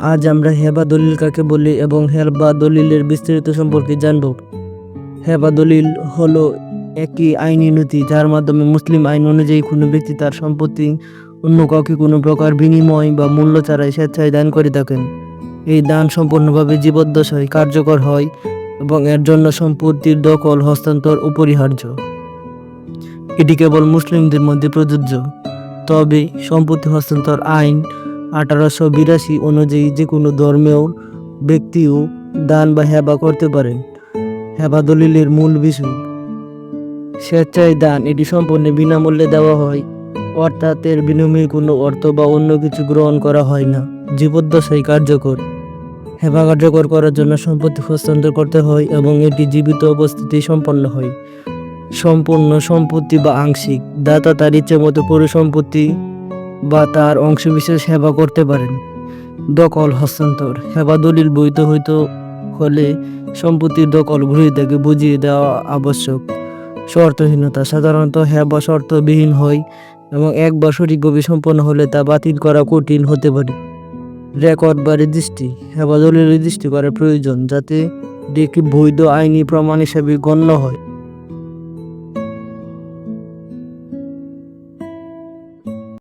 আজ আমরা হেবা দলিল কাকে বলি এবং হেবা দলিলের বিস্তারিত সম্পর্কে জানব। হেবা দলিল হলো একটি আইনি নীতি যার মাধ্যমে মুসলিম আইন অনুযায়ী কোনো ব্যক্তি তার সম্পত্তি অন্য কাউকে কোনো প্রকার বিনিময় বা মূল্য ছাড়াই স্বেচ্ছায় দান করে থাকেন। এই দান সম্পূর্ণভাবে জীবদ্দশায় কার্যকর হয় এবং এর জন্য সম্পত্তির দখল, হস্তান্তর অপরিহার্য এটি কেবল মুসলিমদের মধ্যে প্রযোজ্য। তবে সম্পত্তি হস্তান্তর আইন আঠারোশো বিরাশি অনুযায়ী যে কোনো ধর্মেও ব্যক্তিও দান বা হেবা করতে পারেন হেবা দলিলের মূল বিষয়। স্বেচ্ছায় দান, এটি সম্পূর্ণ বিনামূল্যে দেওয়া হয়, অর্থাৎ এর বিনিময়ে কোনো অর্থ বা অন্য কিছু গ্রহণ করা হয় না। জীবদ্দশায় কার্যকর। হেবা কার্যকর করার জন্য সম্পত্তি হস্তান্তর করতে হয় এবং এটি জীবিত অবস্থিতি সম্পন্ন হয়। সম্পূর্ণ সম্পত্তি বা আংশিক, দাতা তার ইচ্ছে মতো পুরো সম্পত্তি বা তার অংশবিশেষ সেবা করতে পারেন। দখল হস্তান্তর হেবা দলিল বৈধ হইতে হলে সম্পত্তির দখল গ্রহীতাকে বুঝিয়ে দেওয়া আবশ্যক। শর্তহীনতা সাধারণত হেবা শর্তবিহীন হয় এবং একবার সঠিকভাবে সম্পন্ন হলে তা বাতিল করা কঠিন হতে পারে। রেকর্ড বা রেজিস্ট্রি হেবা দলিল রেজিস্ট্রি করার প্রয়োজন যাতে এটি একটি বৈধ আইনি প্রমাণ হিসেবে গণ্য হয়।